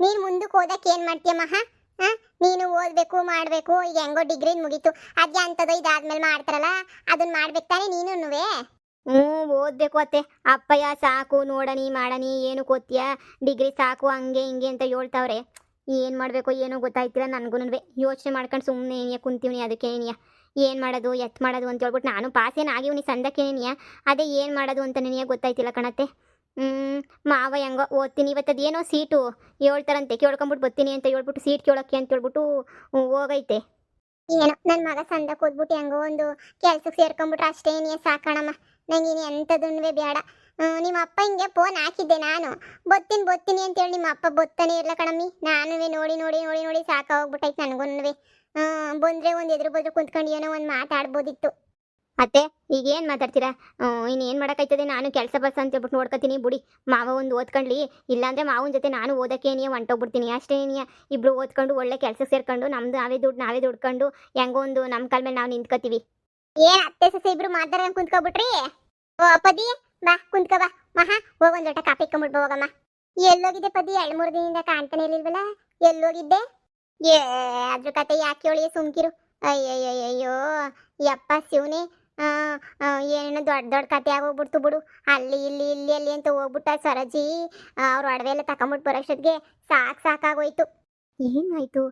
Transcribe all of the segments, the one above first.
ನೀನ್ ಮುಂದಕ್ಕೆ ಓದಕ್ಕೆ ಏನು ಮಾಡ್ತೀಯ ಮಹ? ಹಾಂ ನೀನು ಓದ್ಬೇಕು, ಮಾಡಬೇಕು, ಈಗ ಹೆಂಗೋ ಡಿಗ್ರಿ ಮುಗೀತು. ಅದ್ಯ ಅಂತದೋ ಇದಾದ್ಮೇಲೆ ಮಾಡ್ತಾರಲ್ಲ ಅದನ್ನ ಮಾಡ್ಬೇಕು ತಾನೇ ನೀನುನುವೆ? ಹ್ಞೂ, ಓದಬೇಕು ಅತ್ತೆ. ಅಪ್ಪಯ್ಯ, ಸಾಕು, ನೋಡಣಿ, ಮಾಡಣಿ, ಏನು ಗೊತ್ತೀಯ ಡಿಗ್ರಿ ಸಾಕು, ಹಂಗೆ ಹಿಂಗೆ ಅಂತ ಹೇಳ್ತಾವ್ರೆ. ಏನು ಮಾಡಬೇಕು ಏನೋ ಗೊತ್ತಾಯ್ತಿಲ್ಲ ನನಗೂ ಯೋಚನೆ ಮಾಡ್ಕೊಂಡು ಸುಮ್ಮನೆ ಏನಿಯ ಕುಂತೀವ್ನಿ, ಅದಕ್ಕೆ ಏನಿಯ? ಏನು ಮಾಡೋದು, ಎತ್ ಮಾಡೋದು ಅಂತ ಹೇಳ್ಬಿಟ್ಟು ನಾನು ಪಾಸ್ ಏನು ಆಗಿವ್ನಿ, ಸಂದಕ್ಕೇನಿಯ? ಅದೇ ಏನು ಮಾಡೋದು ಅಂತ ನನಗೆ ಗೊತ್ತಾಯ್ತಿಲ್ಲ ಕಣತ್ತೆ. ಹ್ಞೂ ಮಾವ ಹೆಂಗೋ ಓದ್ತೀನಿ ಇವತ್ತು ಅದೇನೋ ಸೀಟು ಹೇಳ್ತಾರಂತೆ ಕೇಳ್ಕೊಂಬಿಟ್ಟು ಬರ್ತೀನಿ ಅಂತ ಹೇಳ್ಬಿಟ್ಟು ಸೀಟ್ ಕೇಳೋಕ್ಕೆ ಅಂತ ಹೇಳ್ಬಿಟ್ಟು ಹ್ಮ್, ಹೋಗೈತೆ. ಏನೋ ನನ್ ಮಗ ಸಂದ ಕೂದ್ಬಿಟ್ಟು ಹೆಂಗೋ ಒಂದು ಕೆಲ್ಸಕ್ಕೆ ಸೇರ್ಕೊಂಡ್ಬಿಟ್ರೆ ಅಷ್ಟೇ ನೀ ಸಾಕಣಮ್ಮ ನಂಗೆ ಇನ್ನು ಎಂಥದನ್ನುವೆ ಬೇಡ ಹ್ಮ್, ನಿಮ್ಮ ಅಪ್ಪ ಹಿಂಗೆ ಫೋನ್ ಹಾಕಿದ್ದೆ ನಾನು. ಬತ್ತೀನಿ ಬತ್ತೀನಿ ಅಂತೇಳಿ ನಿಮ್ಮ ಅಪ್ಪ ಬತ್ತಾನೆ ಇರ್ಲ ಕಣಮ್ಮಿ. ನಾನು ನೋಡಿ ನೋಡಿ ನೋಡಿ ನೋಡಿ ಸಾಕಾಗೋಗ್ಬಿಟ್ಟೈತೆ ನನಗೂನುವೆ. ಹ್ಞೂ ಬಂದ್ರೆ ಒಂದು ಎದುರು ಬದ್ರು ಕುಂತ್ಕೊಂಡು ಏನೋ ಒಂದು ಮಾತಾಡ್ಬೋದಿತ್ತು. ಅತ್ತೆ, ಈಗ ಏನು ಮಾತಾಡ್ತೀರಾ? ಇನ್ನು ಏನು ಮಾಡೋಕ್ಕಾಯ್ತದೆ? ನಾನು ಕೆಲಸ ಬಸ್ ಅಂತ ಹೇಳ್ಬಿಟ್ಟು ನೋಡ್ಕೊತೀನಿ, ಬಿಡಿ. ಮಾವ ಒಂದು ಓದ್ಕೊಂಡ್ಲಿ ಇಲ್ಲಾಂದ್ರೆ ಮಾವನ ಜೊತೆ ನಾನು ಓದಕ್ಕೆ ಏನೇ ಹೊಂಟೋಗ್ಬಿಡ್ತೀನಿ. ಅಷ್ಟೇ ನೀ ಇಬ್ರು ಓದ್ಕೊಂಡು ಒಳ್ಳೆ ಕೆಲಸ ಸೇರ್ಕೊಂಡು, ನಮ್ದು ನಾವೇ ದುಡ್ಡು ನಾವೇ ದುಡ್ಕೊಂಡು ಹೆಂಗೋ ಒಂದು ನಮ್ಮ ಕಾಲ ಮೇಲೆ ನಾವು ನಿಂತ್ಕೋತೀವಿ. ಏನ್ ಅತ್ತೆ ಸಸ ಇಬ್ರು ಮಾತಾಡೋಣ ಕುಂತ್ಕೊಬಿಟ್ರಿ? ಓ, ಪದಿ, ಬಾ, ಕುಂತ್ಕೋ, ಬಾ. ಮಹಾ, ಹೋಗ್ ಒಂದು ಲೋಟ ಕಾಫಿ ಇಟ್ಕೊಂಡ್ಬಿಟ್ಟು ಹೋಗಮ್ಮ. ಎಲ್ಲೋಗಿದ್ದೆ ಪದಿ, ಎರಡ್ ಮೂರು ದಿನದಿಂದ ಕಾಣ್ತಾನೆ ಇರ್ಲಿಲ್ವಲ್ಲ? ಎಲ್ಲೋಗಿದ್ದೆ? ಏ, ಅದ್ರ ಕತೆ ಯಾಕೆ ಹೇಳಿ ಸುಮ್ಕಿರು. ಅಯ್ಯಯ್ಯಯ್ಯೋ ಯಪ್ಪ, ಶಿವನೇ. ಏನೇನೋ ದೊಡ್ಡ ದೊಡ್ಡ ಕತೆ ಆಗೋಗ್ಬಿಡ್ತು ಬಿಡು. ಅಲ್ಲಿ, ಇಲ್ಲಿ ಇಲ್ಲಿ, ಅಲ್ಲಿ ಅಂತ ಹೋಗ್ಬಿಟ್ಟ ಸರಜಿ ಅವ್ರ ಒಡವೆ ಎಲ್ಲ ತಕೊಂಬಿಟ್ಟು ಬರೋಷ್ಟೊತ್ತಿಗೆ ಸಾಕ್ ಸಾಕಾಗೋಯ್ತು. ಏನಾಯ್ತು?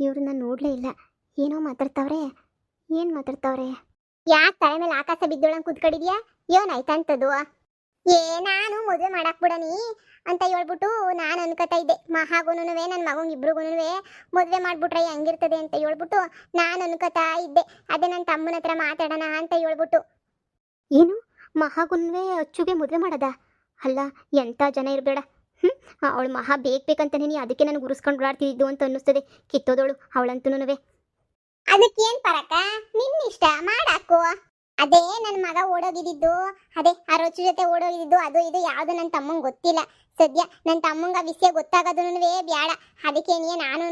ಇವ್ರನ್ನ ನೋಡಲೇ ಇಲ್ಲ. ಏನೋ ಮಾತಾಡ್ತಾವ್ರೆ. ಏನು ಮಾತಾಡ್ತಾವ್ರೆ? ಯಾಕೆ ತಲೆ ಮೇಲೆ ಆಕಾಶ ಬಿದ್ದೋಳಂಗೆ ಕುತ್ಕೊಂಡಿದ್ಯಾ? ಏನಾಯ್ತಂತದು? ಏ, ನಾನು ಮದುವೆ ಮಾಡಕ್ ಬಿಡನಿ ಅಂತ ಹೇಳ್ಬಿಟ್ಟು ನಾನು ಅನ್ಕೋತಾ ಇದ್ದೆ. ಮಹಾಗುನುವೆ ನನ್ನ ಮಗಂಗೆ ಇಬ್ರಿಗೂನುವೆ ಮದುವೆ ಮಾಡ್ಬಿಟ್ರೆ ಹೆಂಗಿರ್ತದೆ ಅಂತ ಹೇಳ್ಬಿಟ್ಟು ನಾನು ಅನ್ಕೋತಾ ಇದ್ದೆ. ಅದೇ ನನ್ನ ತಮ್ಮನ ಹತ್ರ ಮಾತಾಡೋಣ ಅಂತ ಹೇಳ್ಬಿಟ್ಟು. ಏನು? ಮಹಾಗುನ್ವೇ ಅಚ್ಚುಗೆ ಮದುವೆ ಮಾಡದ? ಅಲ್ಲ ಎಂಥ ಜನ ಇರಬೇಡ. ಹ್ಞೂ ಅವಳು ಮಹಾ ಬೇಕ್ ಬೇಕಂತಾನೆ ನೀ ಅದಕ್ಕೆ ನನಗೆ ಉರಿಸ್ಕೊಂಡು ಓಡಾಡ್ತಿದ್ದು ಅಂತ ಅನ್ನಿಸ್ತದೆ. ಕಿತ್ತೋದವಳು ಅವಳಂತೂ ಅದಕ್ಕೇನ್ ಪರಕ? ನಿನ್ನ ಇಷ್ಟ ಮಾಡಾಕು? ಅದೇ ನನ್ನ ಮಗ ಓಡೋಗಿದ್ದು, ಅದೇ ಆ ರೊಚ್ಚು ಜೊತೆ ಓಡೋಗಿದ್ದು, ಅದು ಇದು ಯಾವುದು ನನ್ನ ತಮ್ಮಂಗೆ ಗೊತ್ತಿಲ್ಲ. ಸದ್ಯ ನನ್ನ ತಮ್ಮಂಗ ಆ ವಿಷಯ ಬ್ಯಾಡ. ಅದಕ್ಕೆ ನೀ ನಾನು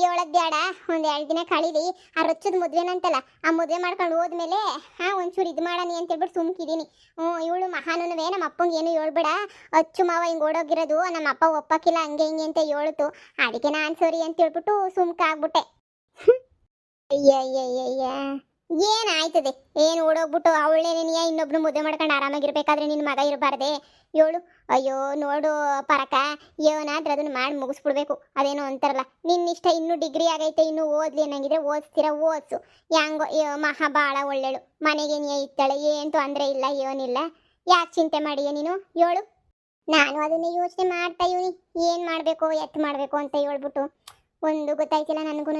ಹೇಳೋದ್ ಬ್ಯಾಡ. ಒಂದ್ ಎರಡು ದಿನ ಕಳೀಲಿ ಆ ರೊಚ್ಚದ ಮದ್ವೆನಂತಲ್ಲ ಆ ಮದುವೆ ಮಾಡ್ಕೊಂಡು ಹೋದ್ಮೇಲೆ, ಹಾ, ಒಂಚೂರು ಇದು ಮಾಡನಿ ಅಂತ ಹೇಳ್ಬಿಟ್ಟು ಸುಮ್ಕಿದೀನಿ. ಹ್ಞೂ, ಇವಳು ಮಹಾನುನುವೆ ನಮ್ಮ ಅಪ್ಪಂಗೆ ಏನು ಹೇಳ್ಬೇಡ. ಅಚ್ಚು ಮಾವ ಹಿಂಗೆ ಓಡೋಗಿರೋದು ನಮ್ಮ ಅಪ್ಪ ಒಪ್ಪಕ್ಕಿಲ್ಲ, ಹಂಗೆ ಹಿಂಗೆ ಅಂತ ಹೇಳ್ತು. ಅದಕ್ಕೆ ನಾನು ಸರಿ ಅಂತ ಹೇಳ್ಬಿಟ್ಟು ಸುಮ್ಕಾಗ್ಬಿಟ್ಟೆ. ಅಯ್ಯಯ್ಯಯ್ಯಯ್ಯ. ಏನಾಯ್ತದೆ? ಏನು ಓಡೋಗ್ಬಿಟ್ಟು ಅವಳೇನೇ ನೀ ಇನ್ನೊಬ್ರು ಮುದ್ದೆ ಮಾಡ್ಕೊಂಡು ಆರಾಮಾಗಿರ್ಬೇಕಾದ್ರೆ ನಿನ್ನ ಮಗ ಇರಬಾರ್ದೆ? ಏಳು, ಅಯ್ಯೋ, ನೋಡು ಪರಕ, ಏನಾದ್ರೂ ಅದನ್ನ ಮಾಡಿ ಮುಗಿಸ್ಬಿಡ್ಬೇಕು. ಅದೇನೋ ಅಂತಾರಲ್ಲ ನಿನ್ನಿಷ್ಟ ಇನ್ನೂ ಡಿಗ್ರಿ ಆಗೈತೆ, ಇನ್ನೂ ಓದ್ಲಿ ಅನ್ನಂಗಿದ್ರೆ ಓದಿಸ್ತೀರ, ಓದ್ಸು. ಯಾಂಗೋ ಮಹಾ ಭಾಳ ಒಳ್ಳೆಳು. ಮನೆಗೆ ನೀ ಇತ್ತಾಳೆ ಏನು ತೊಂದರೆ ಇಲ್ಲ, ಏನಿಲ್ಲ. ಯಾಕೆ ಚಿಂತೆ ಮಾಡಿಯ ನೀನು? ಏಳು. ನಾನು ಅದನ್ನೇ ಯೋಚನೆ ಮಾಡ್ತಾ ಇವನಿ. ಏನು ಮಾಡಬೇಕು, ಎತ್ತು ಮಾಡಬೇಕು ಅಂತ ಹೇಳ್ಬಿಟ್ಟು. ಒಂದು ಗೊತ್ತಾಯ್ತಿಲ್ಲ ನನಗೂ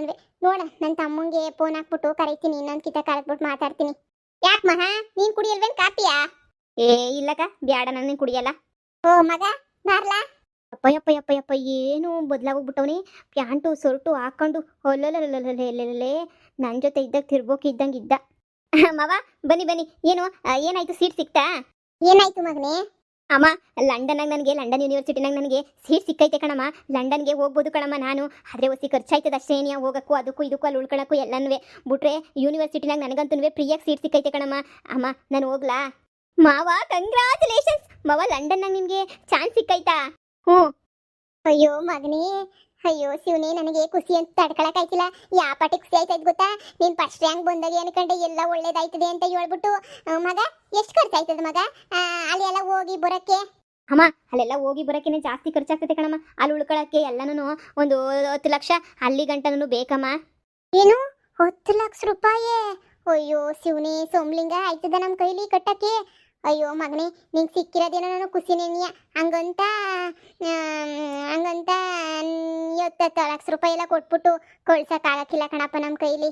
ನೋಡ ನನ್ನ ತಮ್ಮಂಗೆ ಫೋನ್ ಹಾಕ್ಬಿಟ್ಟು ಕರಿತೀನಿ ಇನ್ನೊಂದು ಕಿತ ಕರೆದ್ಬಿಟ್ಟು ಮಾತಾಡ್ತೀನಿ. ಯಾಕೆ ಮಹಾ? ನೀನ್ ಕುಡಿಯಲ್ವೇನ್ ಕಾಪಿಯಾ ಏ ಇಲ್ಲಕ ಬ್ಯಾಡ ನನ್ನ ಕುಡಿಯಲ್ಲ. ಓ ಮಗ ಬಾರ್ಲಾ? ಅಪ್ಪ ಅಪ್ಪ ಅಪ್ಪ ಅಪ್ಪ ಏನು ಬದಲಾಗೋಗ್ಬಿಟ್ಟವನಿ. ಪ್ಯಾಂಟು ಸೊರ್ಟು ಹಾಕೊಂಡು ಹೊಲ್ಲೇ ನನ್ನ ಜೊತೆ ಇದ್ದಾಗ ತಿರ್ಬೋಕೆ ಇದ್ದಂಗೆ ಇದ್ದ ಮವ ಬನ್ನಿ ಬನ್ನಿ ಏನು ಏನಾಯ್ತು ಸೀಟ್ ಸಿಕ್ತಾ ಏನಾಯ್ತು ಮಗನೇ ಅಮ್ಮ ಲಂಡನಾಗ ನನಗೆ, ಲಂಡನ್ ಯೂನಿವರ್ಸಿಟಿನಾಗ ನನಗೆ ಸೀಟ್ ಸಿಕ್ಕೈತೆ ಕಣಮ್ಮ. ಲಂಡನ್ಗೆ ಹೋಗ್ಬೋದು ಕಣಮ್ಮ ನಾನು. ಆದರೆ ಒಸಿ ಖರ್ಚಾಯ್ತದ ಅಷ್ಟೇ ಏನಿಯ ಹೋಗಕ್ಕೂ, ಅದಕ್ಕೂ ಇದಕ್ಕೂ ಅಲ್ಲಿ ಉಳ್ಕೊಳಕ್ಕೂ ಎಲ್ಲನೂ ಬಿಟ್ರೆ ಯೂನಿವರ್ಸಿಟಿನಾಗ ನನಗಂತೂ ಫ್ರೀಯಾಗಿ ಸೀಟ್ ಸಿಕ್ಕೈತೆ ಕಣಮ್ಮ. ಅಮ್ಮ, ನಾನು ಹೋಗ್ಲಾ? ಮಾವ ಕಂಗ್ರಾಚುಲೇಷನ್ಸ್ ಮಾವ, ಲಂಡನ್ನಾಗ ನಿಮಗೆ ಚಾನ್ಸ್ ಸಿಕ್ಕೈತಾ? ಹ್ಞೂ. ಅಯ್ಯೋ ಮಗನೇ, ಅಯ್ಯೋ ಶಿವನೇ, ನನಗೆ ಖುಷಿ ಅಂತ ತಡ್ಕೊಳಕಾಯ್ತಿಲ್ಲ. ಯಾ ಪಾಟಿ ಖುಷಿ ಆಯ್ತದ ಗೊತ್ತಾ? ನೀನ್ ಫಸ್ಟ್ ರ್ಯಾಂಕ್ ಬಂದಾಗ ಅನ್ಕೊಂಡೆ ಎಲ್ಲ ಒಳ್ಳೇದಾಯ್ತದೆ ಅಂತ ಹೇಳ್ಬಿಟ್ಟು. ಮಗ, ಎಷ್ಟು ಖರ್ಚಾಯ್ತದ ಮಗ? ಅಲ್ಲಿ ಎಲ್ಲ ಹೋಗಿ ಬರಕ್ಕೆ? ಅಮ್ಮ, ಅಲ್ಲೆಲ್ಲ ಹೋಗಿ ಬರೋಕ್ಕೇನೆ ಜಾಸ್ತಿ ಖರ್ಚಾಗ್ತದೆ ಕಣಮ್ಮ. ಅಲ್ಲಿ ಉಳ್ಕೊಳಕ್ಕೆ ಎಲ್ಲನೂ ಒಂದು ಹತ್ತು ಲಕ್ಷ ಅಲ್ಲಿ ಗಂಟನೂ ಬೇಕಮ್ಮ. ಏನು? ಹತ್ತು ಲಕ್ಷ ರೂಪಾಯಿ? ಅಯ್ಯೋ, ಶಿವನೇ, ಸೋಮಲಿಂಗ, ಆಯ್ತದ ನಮ್ಮ ಕೈಲಿ ಕಟ್ಟಕ್ಕೆ? ಅಯ್ಯೋ, ಮಗನೇ ನಿಂಗೆ ಸಿಕ್ಕಿರೋದೇನೋ ನಾನು ಖುಷಿನೇನಿಯ ಹಂಗಂತ ಹಂಗಂತ ಇವತ್ತು ಲಕ್ಷ ರೂಪಾಯಿ ಎಲ್ಲ ಕೊಟ್ಬಿಟ್ಟು ಕಳ್ಸಕ್ಕಾಗಕ್ಕಿಲ್ಲ ಕಣಪ್ಪ ನಮ್ಮ ಕೈಲಿ.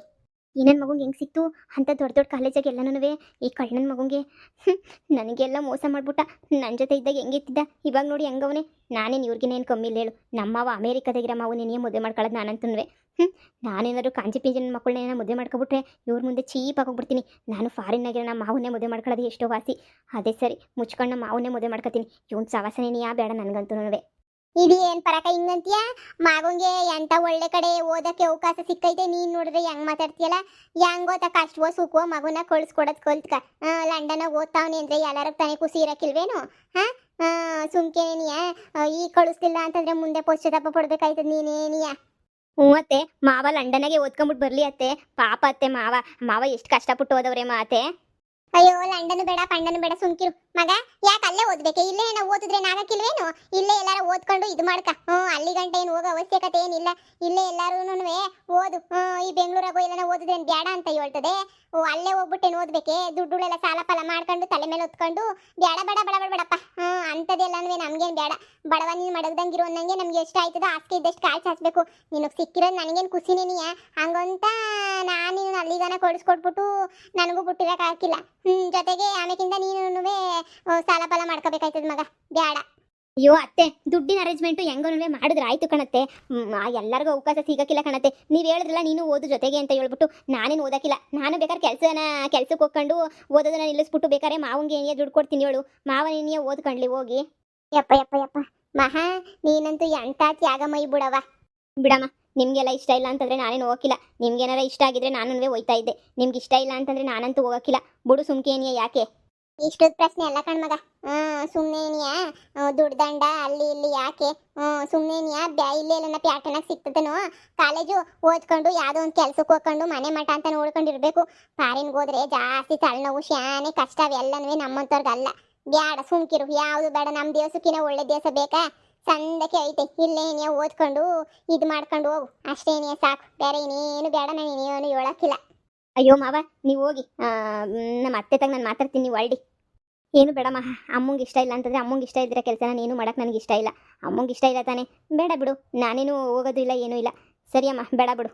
ಈ ನನ್ನ ಮಗುಂಗೆ ಹೆಂಗೆ ಸಿಕ್ತು? ಅಂತ ದೊಡ್ಡ ದೊಡ್ಡ ಕಾಲೇಜಾಗ ಎಲ್ಲನೂ ಈ ಕಳ್ಳನ ಮಗುಂಗೆ ನನಗೆಲ್ಲ ಮೋಸ ಮಾಡ್ಬಿಟ್ಟ. ನನ್ನ ಜೊತೆ ಇದ್ದಾಗ ಹೆಂಗಿತ್ತಿದ್ದ ಇವಾಗ ನೋಡಿ ಹೆಂಗವನೇ. ನಾನೇನು ಇವ್ರಿಗೇನೇನು ಕಮ್ಮಿ ಇಲ್ಲ ಹೇಳು. ನಮ್ಮವ ಅಮೇರಿಕಾದಾಗಿರೋ ಮಾವು ನೀನೇ ಮದುವೆ ಮಾಡ್ಕೊಳ್ಳೋದು ನಾನಂತನ್ವೆ. ಹ್ಞೂ ನಾನೇನಾದ್ರು ಕಾಂಜಿ ಪಿಂಜಿನ ಮಕ್ಕಳನ್ನ ಮದುವೆ ಮಾಡ್ಕೊಬಿಟ್ರೆ ಇವ್ರ ಮುಂದೆ ಚೀಪ್ ಆಗೋಗ್ಬಿಡ್ತೀನಿ. ನಾನು ಫಾರಿನ್ ಫಾರಿನ್ನಾಗಿರೋ ನಮ್ಮ ಮಾವನ್ನೇ ಮದುವೆ ಮಾಡ್ಕೊಳ್ಳೋದು ಎಷ್ಟೋ ವಾಸಿ. ಅದೇ ಸರಿ, ಮುಚ್ಕೊಂಡು ನಮ್ಮ ಮಾವನ್ನೇ ಮದುವೆ ಮಾಡ್ಕೊತೀನಿ. ಇವ್ನ ಸವಾಸನೇನಿ ಯಾ ಬೇಡ ನನಗಂತೂ ಇದು ಏನ್ ಪರಕ? ಹಿಂಗಂತೀಯ? ಮಗಂಗೆ ಎಂತ ಒಳ್ಳೆ ಕಡೆ ಓದಕ್ಕೆ ಅವಕಾಶ ಸಿಕ್ಕೈತೆ, ನೀನ್ ನೋಡಿದ್ರೆ ಹೆಂಗ್ ಮಾತಾಡ್ತೀಯಲ್ಲ? ಹೆಂಗ್ ಓದ ಕಷ್ಟವೋ ಸುಖವೋ ಮಗುನ ಕಳ್ಸ್ಕೊಡೋದ್ ಕಲ್ತ್ಕ. ಲಂಡನ್ ಓದ್ತಾವ್ನಿ ಅಂದ್ರೆ ಎಲ್ಲಾರ ತಾನೇ ಖುಷಿ ಇರಕ್ಕಿಲ್ವೇನು? ಹಾ? ಸುಮ್ಕೇನಿಯ ಈ ಕಳಿಸ್ಲಿಲ್ಲ ಅಂತಂದ್ರೆ ಮುಂದೆ ಪಶ್ಚಾತ್ತಾಪ ಪಡ್ಬೇಕಾಯ್ತದ ನೀನೇನಿಯ ಹ್ಞೂ ಅತ್ತೆ, ಮಾವ ಲಂಡನ್ಗೆ ಓದ್ಕೊಂಬಿಟ್ಟು ಬರ್ಲಿ ಅತ್ತೆ. ಪಾಪ ಅತ್ತೆ ಮಾವ. ಮಾವ ಎಷ್ಟು ಕಷ್ಟಪಟ್ಟು ಹೋದವ್ರೆ ಮಾತೆ. ಅಯ್ಯೋ ಲಂಡನ್ ಬೇಡ ಪಂಡನ್ ಬೇಡ ಸುಮ್ಕಿರು. ಮಗ ಯಾಕೆ ಅಲ್ಲೇ ಓದ್ಬೇಕೆ? ಇಲ್ಲೇ ಏನೋ ಓದಿದ್ರೆ ನಾಗಕ್ಕಿಲ್ವೇನು? ಇಲ್ಲೇ ಎಲ್ಲಾರ ಓದ್ಕೊಂಡು ಇದು ಮಾಡ್ಕ. ಹ್ಞೂ ಅಲ್ಲಿ ಗಂಟೆ ಏನು ಹೋಗೋ ಅವಶ್ಯಕತೆ ಏನಿಲ್ಲ. ಇಲ್ಲೇ ಎಲ್ಲಾರು ಓದು. ಹ್ಮ್, ಈ ಬೆಂಗಳೂರಾಗೋ ಎಲ್ಲ ಓದಿದ್ರೆ ಬೇಡ ಅಂತ ಹೇಳ್ತದೆ. ಓ ಅಲ್ಲೇ ಹೋಗ್ಬಿಟ್ಟೇನು ಓದ್ಬೇಕೆ? ದುಡ್ಡುಗಳೆಲ್ಲ ಸಾಲ ಪಾಲ ಮಾಡ್ಕೊಂಡು ತಲೆ ಮೇಲೆ ಹೊತ್ಕೊಂಡು. ಬೇಡ ಬೇಡ ಬೇಡ ಬೇಡ ಬೇಡಪ್ಪ. ಹ್ಞೂ ಅಂಥದ್ದೆಲ್ಲನೂ ನಮ್ಗೇನು ಬೇಡ ಬಡವ ನೀನು ಮಡಗ್ದಂಗಿರೋ ಅನ್ನಂಗೆ ನಮ್ಗೆ ಎಷ್ಟು ಆಯ್ತದ ಆಸ್ಕೆ ಇದ್ದಷ್ಟು ಕಾಲು ಚಾಚಬೇಕು. ನಿನಗೆ ಸಿಕ್ಕಿರೋದು ನನಗೇನು ಖುಷಿನೇ ಹಂಗಂತ ನಾನು ನೀನು ಅಲ್ಲಿಗನ ಕೊಡಿಸ್ಕೊಟ್ಬಿಟ್ಟು ನನಗೂ ಬಿಟ್ಟಿರೋಕ್ಕಾಗಿಲ್ಲ ಜೊತೆಗೆ ಆಮೇಕಿಂದ ನೀನು ಸಾಲ ಪಾಲ ಮಾಡ್ಕೋಬೇಕಾಯ್ತದ ಮಗ. ಬ್ಯಾಡ. ಅಯ್ಯೋ, ಅತ್ತೆ, ದುಡ್ಡಿನ ಅರೇಂಜ್ಮೆಂಟ್ ಹೆಂಗೋನೂ ಮಾಡಿದ್ರೆ ಆಯ್ತು ಕಣತ್ತೆ. ಎಲ್ಲರಿಗೂ ಅವಕಾಶ ಸಿಗಕ್ಕಿಲ್ಲ ಕಣತ್ತೆ. ನೀವು ಹೇಳಿದ್ರಲ್ಲ ನೀನು ಓದು ಜೊತೆಗೆ ಅಂತ ಹೇಳ್ಬಿಟ್ಟು, ನಾನೇನು ಓದಕ್ಕಿಲ್ಲ ನಾನು ಬೇಕಾದ್ರೆ ಕೆಲಸನ, ಕೆಲ್ಸಕ್ಕೆ ಹೋಗ್ಕೊಂಡು ಓದೋದನ್ನ ನಿಲ್ಲಿಸ್ಬಿಟ್ಟು ಬೇಕಾದ್ರೆ ಮಾವಂಗೆ ಏನೇ ದುಡ್ಡು ಕೊಡ್ತೀನಿ ಹೇಳು. ಮಾವನೇನಿಯ ಓದ್ಕೊಂಡ್ಲಿ ಹೋಗಿ. ಯಪ್ಪ ಯಪ್ಪ ಯಪ್ಪ. ಮಹಾ, ನೀನಂತೂ ಎಂತ ತ್ಯಾಗ ಮೈ ಬಿಡವ ಬಿಡಮ್ಮ. ನಿಮಗೆಲ್ಲ ಇಷ್ಟ ಇಲ್ಲ ಅಂತಂದರೆ ನಾನೇನು ಹೋಗಿಲ್ಲ ನಿಮ್ಗೇನಾರ ಇಷ್ಟ ಆಗಿದ್ರೆ ನಾನು ಹೋಯ್ತಾ ಇದ್ದೆ. ನಿಮ್ಗೆ ಇಷ್ಟ ಇಲ್ಲ ಅಂತಂದ್ರೆ ನಾನಂತೂ ಹೋಗೋಕ್ಕಿಲ್ಲ. ಬುಡು ಸುಮ್ಕೇನಿಯ ಯಾಕೆ? ಇಷ್ಟೊಂದು ಪ್ರಶ್ನೆ ಅಲ್ಲ ಕಣ್ಮಗ ಮಗ. ಹ್ಮ್ ಸುಮ್ಮನೆನಿಯ ದುಡ್ದಂಡ, ಅಲ್ಲಿ ಇಲ್ಲಿ ಯಾಕೆ? ಸುಮ್ಮನೆನಿಯ ಬ್ಯಾ, ಇಲ್ಲೇ ಎಲ್ಲ ಪ್ಯಾಟರ್ನಾಗ ಸಿಗ್ತದನೋ ಕಾಲೇಜು ಓದ್ಕೊಂಡು ಯಾವುದೋ ಒಂದು ಕೆಲ್ಸಕ್ಕೆ ಹೋಗ್ಕೊಂಡು ಮನೆ ಮಠ ಅಂತ ನೋಡ್ಕೊಂಡಿರ್ಬೇಕು. ಫಾರಿನ್ಗೆ ಹೋದ್ರೆ ಜಾಸ್ತಿ ತಲೆನೋವು ಶಾನೆ ಕಷ್ಟ ಅವೆಲ್ಲನೂ ನಮ್ಮಂಥವ್ರಿಗಲ್ಲ ಬ್ಯಾಡ, ಸುಮ್ಕಿರು. ಯಾವುದು ಬೇಡ ನಮ್ಮ ದೇವಸಕ್ಕಿನ ಒಳ್ಳೆ ದಿವಸ ಬೇಕಾ? ಸಂದಕ್ಕೆ ಐತೆ ಇಲ್ಲೇನೇ ಓದ್ಕೊಂಡು, ಇದು ಮಾಡ್ಕೊಂಡು ಹೋಗು. ಅಷ್ಟೇನೇ ಸಾಕು. ಬೇರೆ ಇನ್ನೇನು ಬೇಡ ನಾನು ಇನ್ನೇನು ಹೇಳಕ್ಕಿಲ್ಲ. ಅಯ್ಯೋ ಮಾವ, ನೀವು ಹೋಗಿ. ನಮ್ಮ ಅತ್ತೆ ತಗ ನಾನು ಮಾತಾಡ್ತೀನಿ, ನೀವು ಹೊರಡಿ ಏನು ಬೇಡಮ್ಮ ಅಮ್ಮಂಗೆ ಇಷ್ಟ ಇಲ್ಲ ಅಂತಂದ್ರೆ ಅಮ್ಮಂಗೆ ಇಷ್ಟ ಇದ್ದರೆ ಕೆಲಸ ನಾನು ಏನು ಮಾಡೋಕೆ ನನಗೆ ಇಷ್ಟ ಇಲ್ಲ. ಅಮ್ಮಂಗೆ ಇಷ್ಟ ಇಲ್ಲ ತಾನೇ. ಬೇಡ ಬಿಡು, ನಾನೇನು ಹೋಗೋದು ಇಲ್ಲ, ಏನೂ ಇಲ್ಲ. ಸರಿ ಅಮ್ಮ, ಬೇಡ ಬಿಡು.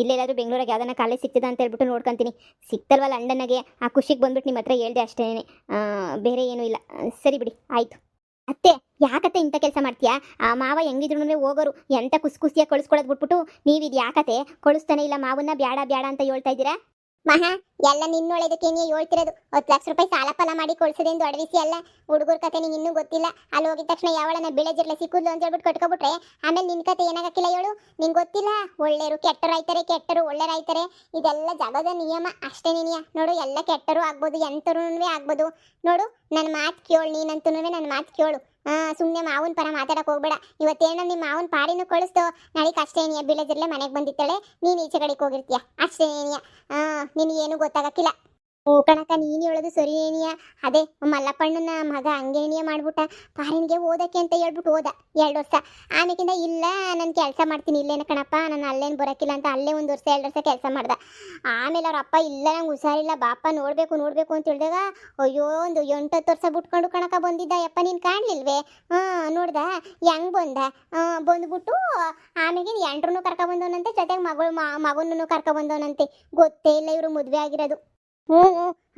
ಇಲ್ಲೇ ಇಲ್ಲಾದರೂ ಬೆಂಗಳೂರಿಗೆ ಯಾವ್ದಾನ ಕಾಲೇಜ್ ಸಿಗ್ತದ ಅಂತ ಹೇಳ್ಬಿಟ್ಟು ನೋಡ್ಕೊತೀನಿ. ಸಿಗ್ತಲ್ವ ಲಂಡನ್ನಾಗೆ ಆ ಖುಷಿಗೆ ಬಂದ್ಬಿಟ್ಟು ನಿಮ್ಮ ಹತ್ರ ಹೇಳಿದೆ ಅಷ್ಟೇ ಬೇರೆ ಏನೂ ಇಲ್ಲ. ಸರಿ ಬಿಡಿ, ಆಯಿತು. ಅತ್ತೆ, ಯಾಕತ್ತೆ ಇಂಥ ಕೆಲಸ ಮಾಡ್ತೀಯಾ? ಆ ಮಾವ ಹೆಂಗಿದ್ರು ಹೋಗೋರು, ಎಂತ ಕುಸ್ ಕುಸಿಯಾಗಿ ಕಳಿಸ್ಕೊಳೋದು ಬಿಟ್ಬಿಟ್ಟು ನೀವು ಇದು ಯಾಕತ್ತೆ? ಕಳಿಸ್ತಾನೆ ಇಲ್ಲ, ಮಾವನ್ನ ಬ್ಯಾಡ ಬ್ಯಾಡ ಅಂತ ಹೇಳ್ತಾ ಇದ್ದೀರಾ? ಮಹಾ, ಎಲ್ಲ ನಿನ್ನೊಳೆದಕ್ಕೆ ನೀ ಹೇಳ್ತಿರೋದು? ಹತ್ತು ಲಕ್ಷ ರೂಪಾಯಿ ಸಾಲ ಫಲ ಮಾಡಿ ಕೊಡಿಸಿದೆ ಎಂದು ಅಡವಿಸಿ ಅಲ್ಲ? ಹುಡುಗರ ಕತೆ ನಿಂಗೆ ಇನ್ನೂ ಗೊತ್ತಿಲ್ಲ. ಅಲ್ಲಿ ಹೋಗಿದ ತಕ್ಷಣ ಯಾವಳನ್ನ ಬಿಳೆಜಿರ್ಲೆ, ಸಿಕ್ಕುದ್ಲು ಅಂತ ಹೇಳ್ಬಿಟ್ಟು ಕಟ್ಕೊಬಿಟ್ರೆ, ಆಮೇಲೆ ನಿನ್ನ ಕತೆ ಏನಾಗಕ್ಕಿಲ್ಲ ಹೇಳು? ನಿಂಗೆ ಗೊತ್ತಿಲ್ಲ? ಒಳ್ಳೆಯರು ಕೆಟ್ಟರು ಆಯ್ತಾರೆ ಕೆಟ್ಟರು ಒಳ್ಳೆಯರಾಯ್ತಾರೆ ಇದೆಲ್ಲ ಜಗದ ನಿಯಮ. ಅಷ್ಟೇ ನಿನಿಯ. ನೋಡು, ಎಲ್ಲ ಕೆಟ್ಟರು ಆಗ್ಬೋದು ಎಂಥರೂ ಆಗ್ಬೋದು. ನೋಡು ನನ್ನ ಮಾತು ಕೇಳು ನೀನಂತೂ ನನ್ನ ಮಾತು ಕೇಳು. ಸುಮ್ಮನೆ ಮಾವನ ಪರ ಮಾತಾಡಕ್ಕೆ ಹೋಗ್ಬೇಡ. ಇವತ್ತೇನ ನಿಮ್ಮ ಮಾವನ ಪಾರಿನೂ ಕಳಿಸ್ತು. ನಾಳೆಗೆ ಅಷ್ಟೇ ನೀಯ ಬೀಳದಿರ್ಲೆ ಮನೆಗೆ ಬಂದಿತ್ತಾಳೆ ನೀನು ಈಚೆ ಕಡೆಗೆ ಹೋಗಿರ್ತೀಯ? ಅಷ್ಟೇ ನೀಯ ಹಾ ನಿನಗೇನು ಗೊತ್ತಾಗಕ್ಕಿಲ್ಲ. ಓ ಕಣಕ ನೀನು ಹೇಳೋದು ಸರಿ ಏನಿಯ? ಅದೇ, ಮಲ್ಲಪ್ಪಣ್ಣನ ಮಗ ಹಂಗೇನಿಯ ಮಾಡ್ಬಿಟ್ಟ? ಪಾರಿನಿಗೆ ಓದಕ್ಕೆ ಅಂತ ಹೇಳ್ಬಿಟ್ಟು ಓದ ಎರಡು ವರ್ಷ. ಆಮೇಕಿಂದ ಇಲ್ಲ, ನಾನು ಕೆಲಸ ಮಾಡ್ತೀನಿ. ಇಲ್ಲೇನ ಕಣಪ್ಪ, ನಾನು ಅಲ್ಲೇನು ಬರೋಕ್ಕಿಲ್ಲ ಅಂತ ಅಲ್ಲೇ ಒಂದು ವರ್ಷ, ಎರಡು ವರ್ಷ ಕೆಲಸ ಮಾಡ್ದ. ಆಮೇಲೆ ಅವ್ರ ಅಪ್ಪ ಇಲ್ಲ, ನಂಗೆ ಹುಷಾರಿಲ್ಲ. ಬಾಪ, ನೋಡಬೇಕು ನೋಡಬೇಕು ಅಂತ ಹೇಳಿದಾಗ, ಅಯ್ಯೋ, ಒಂದು ಎಂಟತ್ತು ವರ್ಷ ಬಿಟ್ಕೊಂಡು ಕಣಕ ಬಂದಿದ್ದ. ಯಪ್ಪ, ನೀನು ಕಾಣಲಿಲ್ವೇ? ಹಾಂ, ನೋಡ್ದ, ಹೆಂಗ್ ಬಂದ? ಬಂದ್ಬಿಟ್ಟು ಆಮೇಲೆ ಎಂಟ್ರೂ ಕರ್ಕೊಬಂದವನಂತೆ ಜೊತೆಗೆ ಮಗಳು ಮಗನೂ ಕರ್ಕೊಬಂದವನಂತೆ ಗೊತ್ತೇ ಇಲ್ಲ ಇವರು ಮದುವೆ ಆಗಿರೋದು. ಹ್ಞೂ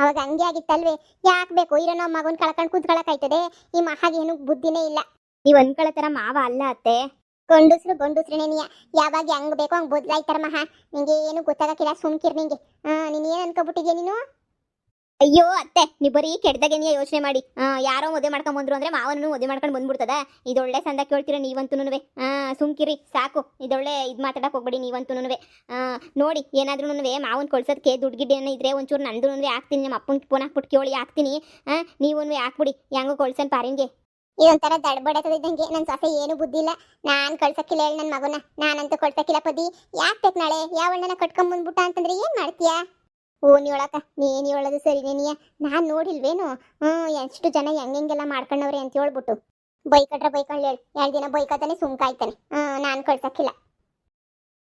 ಅವಾಗ ಹಂಗೆ ಆಗಿತ್ತಲ್ವೇ? ಯಾಕೆ ಬೇಕು? ಇರೋ ನಮ್ಮ ಮಗನ ಕಳ್ಕೊಂಡು ಕುತ್ಕೊಳಕಾಯ್ತದೆ? ಈ ಮಹಾಗೆ ಏನು ಬುದ್ಧಿನೇ ಇಲ್ಲ. ನೀವು ಅನ್ಕೊಳ್ಳೋ ಥರ ಮಾವ ಅಲ್ಲ ಅತ್ತೆ. ಗಂಡಸ್ರು ಗಂಡಸ್ರೇ ನೀ ಯಾವಾಗ ಹೆಂಗ್ ಬೇಕೋ ಹಂಗೆ ಬದಲಾಯ್ತಾರ ಮಹಾ. ನಿಂಗೆ ಏನು ಗೊತ್ತಾಗಕ್ಕಿಲ್ಲ ಸುಮ್ಕಿರ್ ನಿಂಗೆ. ಹಾಂ ನೀನು ಏನು ಅನ್ಕೊಬಿಟ್ಟಿದ್ಯಾ ನೀನು? ಅಯ್ಯೋ ಅತ್ತೆ, ನೀವು ಬರೀ ಕೆಡ್ದಾಗೇನಿಯ ಯೋಚನೆ ಮಾಡಿ? ಯಾರೋ ಮದುವೆ ಮಾಡ್ಕೊಂಡ್ ಬಂದ್ರು ಅಂದ್ರೆ ಮಾವನೂ ಮದುವೆ ಮಾಡ್ಕೊಂಡು ಬಂದ್ಬಿಡ್ತದ. ಇದೊಳ್ಳೆ ಸಂದ ಕೇಳ್ತೀರ ನೀವಂತೂನುವೆ. ಸುಮ್ಕಿರಿ, ಸಾಕು. ಇದೊಳ್ಳೆ ಇದು ಮಾತಾಡಕ್ ಹೋಗ್ಬೇಡಿ ನೀವಂತೂನುವೆ. ನೋಡಿ ಏನಾದ್ರೂ ಮಾವನ್ ಕೊಳ್ಸೋದಕ್ಕೆ ದುಡ್ಡು ಗಿಡ್ಡು ಏನೋ ಇದ್ರೆ ಒಂಚೂರು ನಂದು ಹಾಕ್ತೀನಿ ನಮ್ಮ ಅಪ್ಪನ ಫೋನ್ ಹಾಕ್ಬಿಟ್ಟು ಕೇಳಿ ಹಾಕ್ತೀನಿ. ನೀವೂ ಹಾಕ್ಬಿಡಿ, ಹೆಂಗೋ ಕೊಳ್ಸನ್ ಪಾರಿಂಗೆ ಇದೊಂಥರ ಇದ್ದಂಗೆ ನನ್ನ ಸೊಸೆ ಏನು ಬುದ್ಧಿ ಇಲ್ಲ. ನಾನು ಕಳ್ಸಕ್ಕಿಲ್ಲ ಹೇಳಿ ನನ್ನ ಮಗನ. ನಾನಂತೂ ಕಳ್ಸಕ್ಕಿಲ್ಲ ಪದಿ. ಯಾಕೆ ನಾಳೆ? ಯಾವಣ್ಣನ ಕಟ್ಕೊಂಡ್ ಬಂದ್ಬಿಟ್ಟ ಅಂತಂದ್ರೆ ಏನು ಮಾಡ್ತೀಯಾ? ಓ ನೀಳಕ್ಕ ನೀನು ಹೇಳೋದು ಸರಿ ನೀನಿಯ ನಾನು ನೋಡಿಲ್ವೇನು? ಹ್ಞೂ ಎಷ್ಟು ಜನ ಹೆಂಗೆಲ್ಲ ಮಾಡ್ಕೊಂಡವ್ರೆ ಅಂತ ಹೇಳ್ಬಿಟ್ಟು. ಬೈಕಟ್ರೆ ಬೈಕೊಂಡು ಹೇಳಿ. ಎರಡು ದಿನ ಬೈಕತಾನೆ ಸುಮ್ಕಾಯ್ತಾನೆ. ಹ್ಞೂ ನಾನು ಕಳ್ಸಕ್ಕಿಲ್ಲ